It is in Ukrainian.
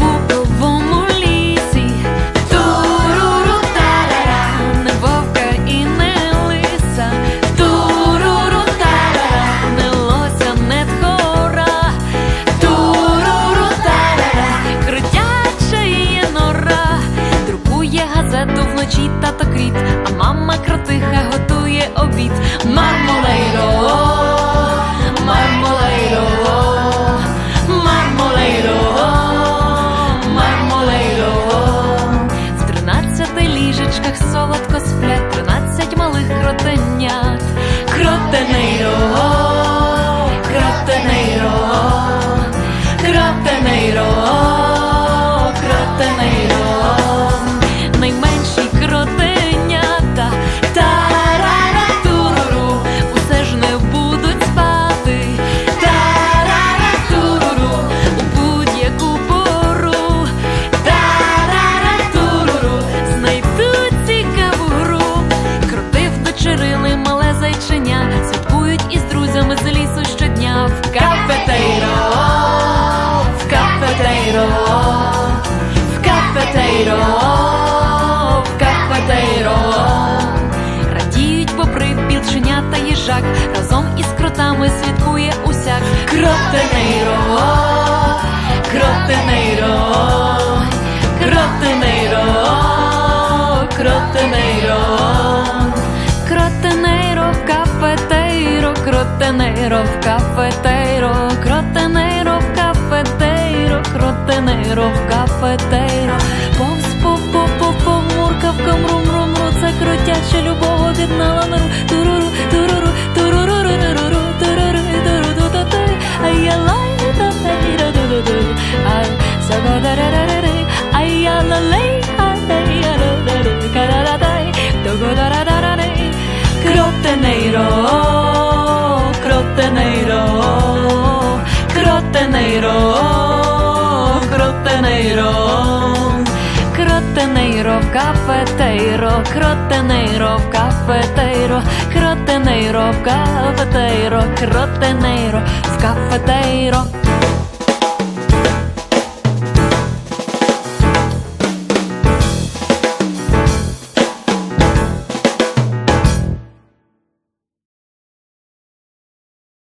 буковому лісі, туруру тарарам, не і не лиса, туруру тарарам, не не тхора, туруру тарарам, крутяча нора, друкує газету вночі тато кріт, а мама кротиха готує обід. Мармоле нами святкує усяк. Кротенейро, Кротенейро, Кротенейро, Кротенейро, Кротенейро, кафетейро, Кротенейро, кафетейро, Кротенейро, кафетейро, Кротенейро, кафетейро, повз по по по помуркавкам рум рум ру це крутяча любов об'єднала кротений ров, кротений ров, кротений ров, кафетейро, кротений ров, кафетейро, кротений ров, кафетейро, кротений ров, в кафетейро.